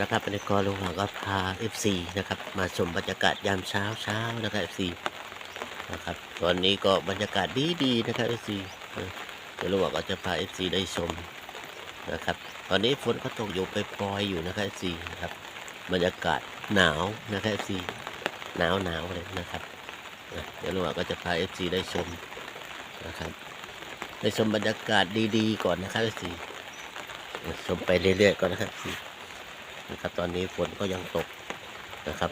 นะครับเป็นกรลุงหวังก็พา FC นะครับ มาชมบรรยากาศยามเช้าเช้านะครับ FC นะครับ ตอนนี้ก็บรรยากาศดีดีๆนะครับ FC เออเดี๋ยวลุงหวังก็จะพา FC ได้ชมนะครับ ตอนนี้ฝนก็ตกอยู่ไปปลอยอยู่นะครับ FC นะครับ บรรยากาศหนาวนะครับ FC หนาวหนาวเลยนะครับเดี๋ยวลุงหวังก็จะพา FC ได้ชมนะครับได้ชมบรรยากาศดีๆก่อนนะครับ FC ชมไปเรื่อยๆก่อนนะครับ FC นะครับ ตอนนี้ฝนก็ยังตกนะครับ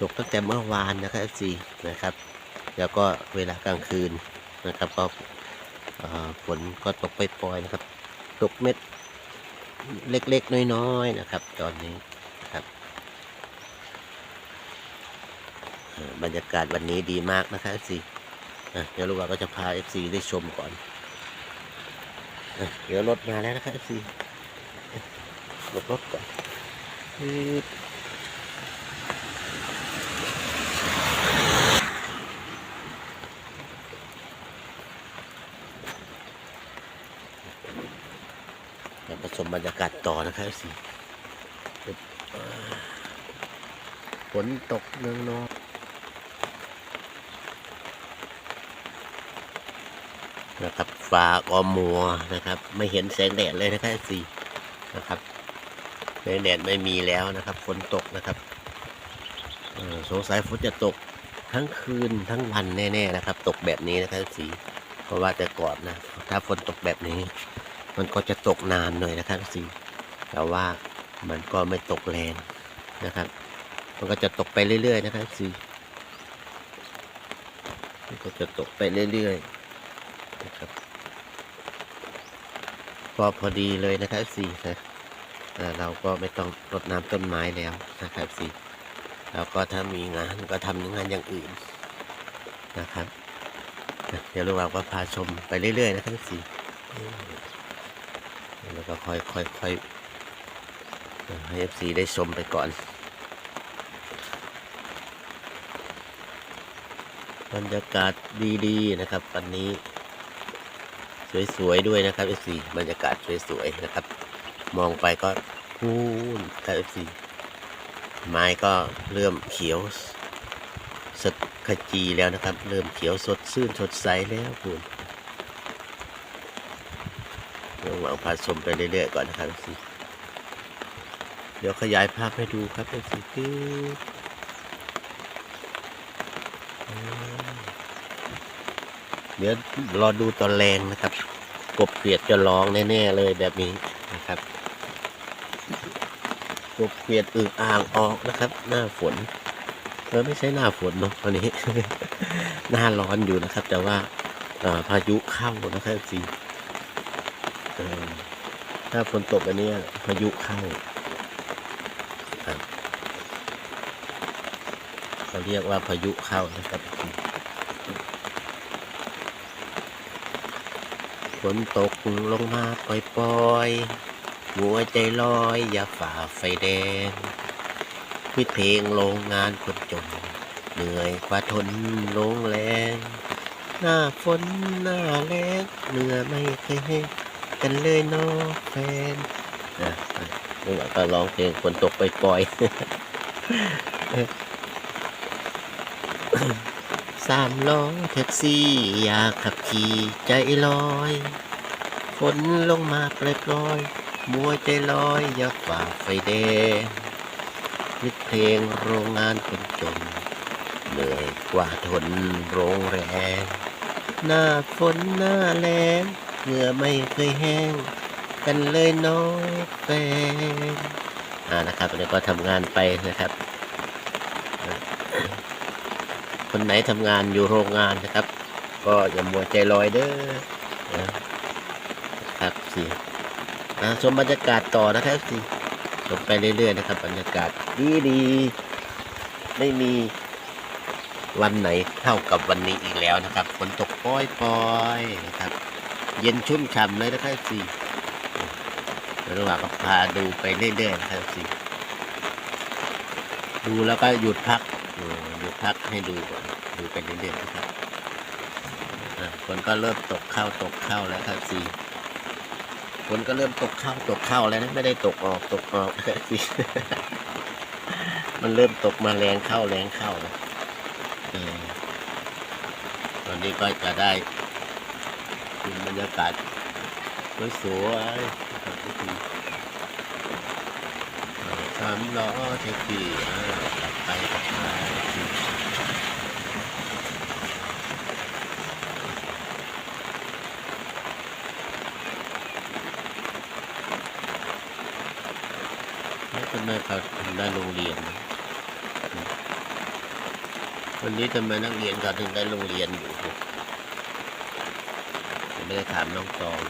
ตกตั้งแต่เมื่อวานนะครับ FC นะครับ แล้วก็เวลากลางคืนนะครับ ก็ฝนก็ตกไปปล่อยนะครับ ตกเม็ดเล็กๆ น้อยๆนะครับ ตอนนี้นะครับบรรยากาศวันนี้ดีมากนะครับ FC เดี๋ยวลูกเราก็จะพา FC ได้ชมก่อน เดี๋ยวรถมาแล้วนะครับ FC หลบรถก่อน มาผสมบรรยากาศต่อนะครับสิฝนตกเนืองนองนะครับฟ้าก็มัวนะครับ ไม่เห็นแสงแดดเลยนะครับสินะครับ แสงแดดไม่มีแล้วนะครับฝนตกนะครับสงสัยฝนจะตกทั้งคืนทั้งวันแน่ๆนะครับ ตกแบบนี้นะครับสีเพราะว่าแต่ก่อนนะ ถ้าฝนตกแบบนี้ มันก็จะตกนานหน่อยนะครับสีแต่ว่ามันก็ไม่ตกแรงนะครับ มันก็จะตกไปเรื่อย ๆ นะครับสีมันก็จะตกไปเรื่อยๆนะครับก็พอดีเลยนะครับสีนะ เราก็ไม่ต้องรดน้ำต้นไม้แล้วนะครับสิแล้วก็ถ้ามีงานก็ทำงานอย่างอื่นนะครับ เดี๋ยวลูกเราก็พาชมไปเรื่อยๆนะครับสิแล้วก็ค่อยคอยค่อยให้เอฟซีได้ชมไปก่อน บรรยากาศดีๆนะครับ วันนี้ สวยๆด้วยนะครับเอฟซีบรรยากาศสวยๆนะครับ มองไปก็ พูนครับเอฟซีไม้ก็เริ่มเขียว สดขจีแล้วนะครับ เริ่มเขียวสดชื่นสดใสแล้วคุณเดี๋ยวหวังพาชมไปเรื่อยๆก่อนนะครับเอฟซีเดี๋ยวขยายภาพให้ดูครับเอฟซีคือเดี๋ยวรอดูตอนแรงนะครับ กบเกลียดจะร้องแน่ๆเลยแบบนี้นะครับ กบเกลียดอึ่งอ่างออกนะครับ หน้าฝนเออไม่ใช่หน้าฝนเนาะตอนนี้ หน้าร้อนอยู่นะครับ แต่ว่าพายุเข้านะครับสิเออถ้าฝนตกอันนี้พายุเข้าเขาเรียกว่าพายุเข้านะครับฝนตกลงมาปล่อยๆ หัวใจลอยอย่าฝ่าไฟแดงพิดเพลงโรงงานคนจนเหนื่อยกว่าทนลงแรงหน้าฝนหน้าแล้งเหนื่อไม่เคยให้กันเลยนอแฟนนะนี่ก็ร้องเพลงฝนตกไปปล่อยๆสามล้อแท็กซี่อยากขับขี่ใจลอย ฝนลงมาปล่อยๆ มัวใจลอยอย่าฝ่าไฟแดงนึกเพลงโรงงานคนจนเหนื่อยกว่าทนโรงแรมหน้าฝนหน้าแล้งเหงื่อไม่เคยแห้ง กันเลยน้อยแฟนอ่านะครับแล้วก็ทำงานไปนะครับ คนไหนทำงานอยู่โรงงานนะครับ ก็อย่ามัวใจลอยเด้อนะครับสิอ่ ชมบรรยากาศต่อนะครับสิชมไปเรื่อยๆนะครับ บรรยากาศดีดีไม่มีวันไหนเท่ากับวันนี้อีกแล้วนะครับฝนตกปล่อยๆนะครับ เย็นชุ่มฉ่ำเลยนะครับสิระหว่างก็พาดูไปเรื่อยๆนะครับสิดูแล้วก็หยุดพักหยุดพักให้ดูก่อนดูไปเรื่อยๆนะครับฝนก็เริ่มตกเข้าตกเข้าแล้วครับสิ นก็เริ่มตกเข้าตกเข้าแล้วนะไม่ได้ตกออกตกออกมันเริ่มตกมาแรงเข้าแรงเข้าแล้วเออตอนนี้ก็จะได้ดูบรรยากาศสวยๆทุกคนเออสามล้อแท็กซี่อ่ากลับไปกลับมาแล้วทำ ไมเขาถึงได้โรงเรียน วันนี้ทำไมนักเรียนเขาถึงได้โรงเรียนอยู่ผมไม่ได้ถามน้องตอง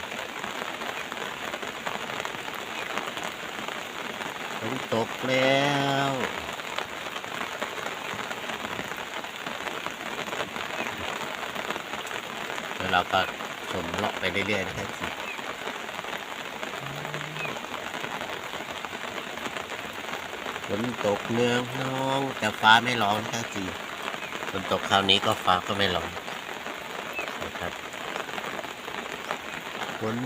ฝนตกแล้วแล้วเราก็ชมเลาะไปเรื่อยๆนะครับสิฝ นตกเนืองน้อง แต่ฟ้าไม่ร้องนะครับสิฝนตกคราวนี้ก็ฟ้าก็ไม่ร้องนะครับฝน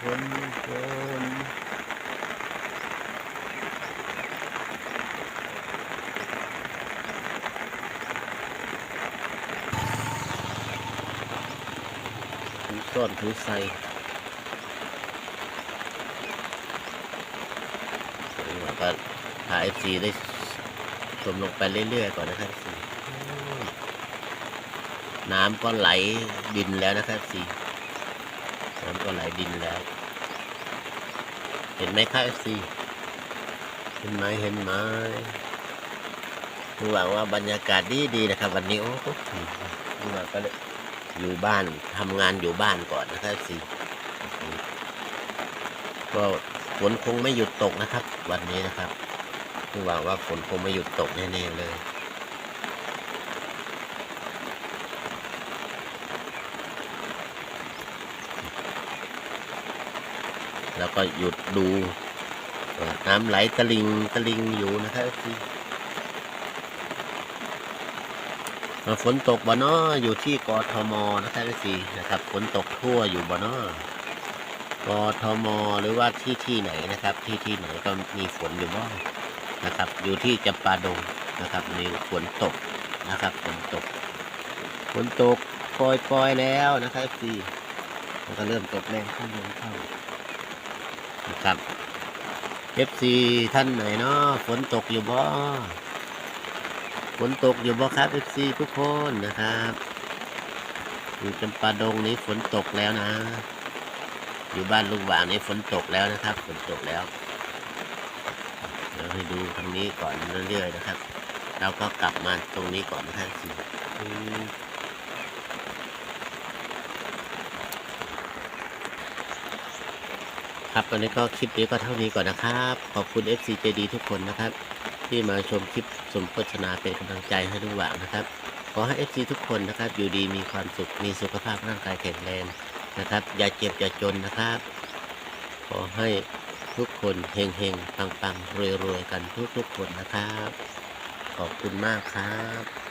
ฝนฝนถือส้นถือใส่แล้วก็ หาเอฟซีได้ชมลงไปเรื่อยๆก่อนนะครับสีน้ำก็ไหลดินแล้วนะครับสีน้ำก็ไหลดินแล้ว เห็นไหมครับเอฟซีเห็นไหมเห็นไหมหวังว่าบรรยากาศดีดีๆนะครับ วันนี้โอ้โหหวังก็เลยอยู่บ้านทำงานอยู่บ้านก่อนนะครับสิก็ฝนคงไม่หยุดตกนะครับ วันนี้นะครับ หวังว่าฝนคงไม่หยุดตกแน่ๆเลย แล้วก็หยุดดูน้ำไหลตะลิงตะลิงอยู่นะครับสิเอ่ฝนตกบ่เนออยู่ที่กทมนะครับสินะครับฝนตกทั่วอยู่บ่เนอกทมหรือว่าที่ที่ไหนนะครับ ที่ที่ไหนก็มีฝนอยู่บ้าง นะครับ อยู่ที่จำปาดงนะครับมีฝนตกนะครับฝนตกฝนตกปล่อยๆแล้วนะครับสิมันก็เริ่มตกแรงขึ้นแรงเข้านะครับ FC ท่านไหนเนาะฝนตกอยู่บ่ฝนตกอยู่บ่ครับ FC ทุกคนนะครับอยู่จำปาดงนี้ฝนตกแล้วนะ อยู่บ้านลุงหวางนี้ฝนตกแล้วนะครับ ฝนตกแล้ว ให้ดูทางนี้ก่อนเรื่อยๆนะครับ เราก็กลับมาตรงนี้ก่อนนะครับสิครับวันนี้ก็คลิปนี้ก็เท่านี้ก่อนนะครับ ขอบคุณ FC ใจดีทุกคนนะครับ ที่มาชมคลิปสมโภชนาเป็นกำลังใจให้ลุงหว่างนะครับ ขอให้เอฟซีทุกคนนะครับ อยู่ดีมีความสุขมีสุขภาพร่างกายแข็งแรงนะครับ อย่าเจ็บอย่าจนนะครับ ขอให้ ทุกคนเฮงเฮงปังปังรวยรวยกันทุกทุกๆคนนะครับ ขอบคุณมากครับ